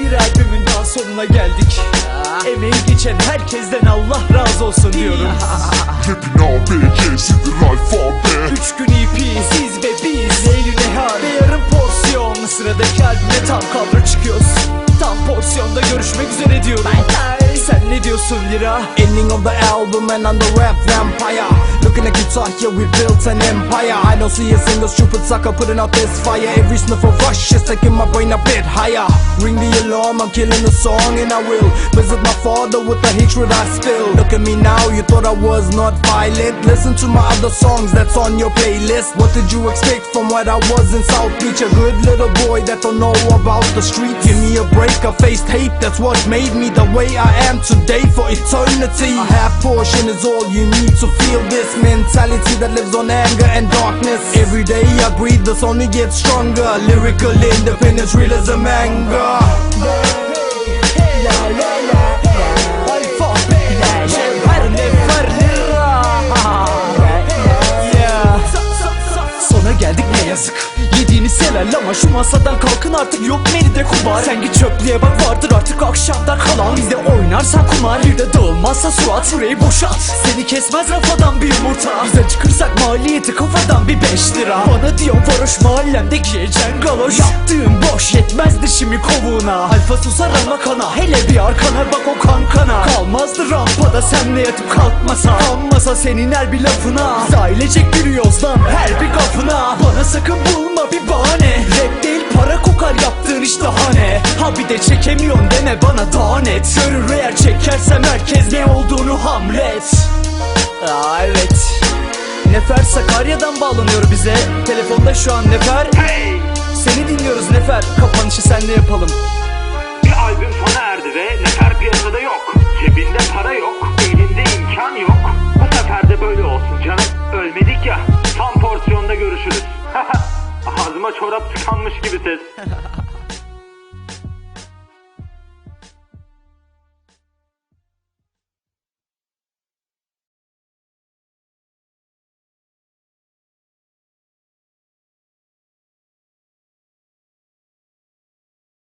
Bir albümün daha sonuna geldik. Emeği geçen herkesten Allah razı olsun diyorum. Rapin ABC'sidir alfabe Üç gün EP siz ve biz. Eylül Nehar ve yarım porsiyon. Sıradaki albüme tam kadro çıkıyoruz. Tam porsiyonda görüşmek üzere diyorum. Sen ne diyorsun Lira? Ending of the album and I'm the rap vampire. Yeah, we built an empire. I don't see a single stupid sucker putting out this fire. Every sniff of rush is taking my brain a bit higher. Ring the alarm, I'm killing the song, and I will visit my father with the hatred I spill. Look at me now, you thought I was not violent. Listen to my other songs that's on your playlist. What did you expect from what I was in South Beach? A good little boy that don't know about the street. Give me a break, I faced hate, that's what made me the way I am today for eternity. A half portion is all you need to feel this mentality that lives on anger and darkness. Every day I breathe, this only gets stronger. Lyrical independence, realism, anger. Severler ama şu masadan kalkın artık yok menüde kumar. Sen git çöplüğe bak vardır artık akşamdan kalan. Bizde oynarsan kumar bir de dağılmazsa suat. Şurayı boşalt Seni kesmez rafadan bir yumurta. Biz acıkırsak maliyeti kafadan bir beş lira. Bana diyor varoş mahallemde giyeceğin galoş Yaptığın boş yetmezdi şimdi kovuğuna. Alfa susar ama kana hele bir arkana bak o kankana. Kalmazdı rampada senle yatıp kalkmasa Kanmasa senin her bir lafına. Biz ailecek yürüyoruz lan her bir kapına. Bana sakın bulma bir bahane. Rap değil para kokar yaptığın iş daha ne? Ha bir de çekemiyorsun deme bana daha net. Görür eğer çekersem herkes ne olduğunu hamlet. Aa evet. Nefer Sakarya'dan bağlanıyor bize. Telefonda şu an Nefer. Hey! Seni dinliyoruz Nefer. Kapanışı senle yapalım. Bir albüm sona erdi ve nefer piyasada yok. Cebinde para canım. Ölmedik ya. Tam porsiyonda görüşürüz. Ağzıma çorap tıkanmış gibi ses.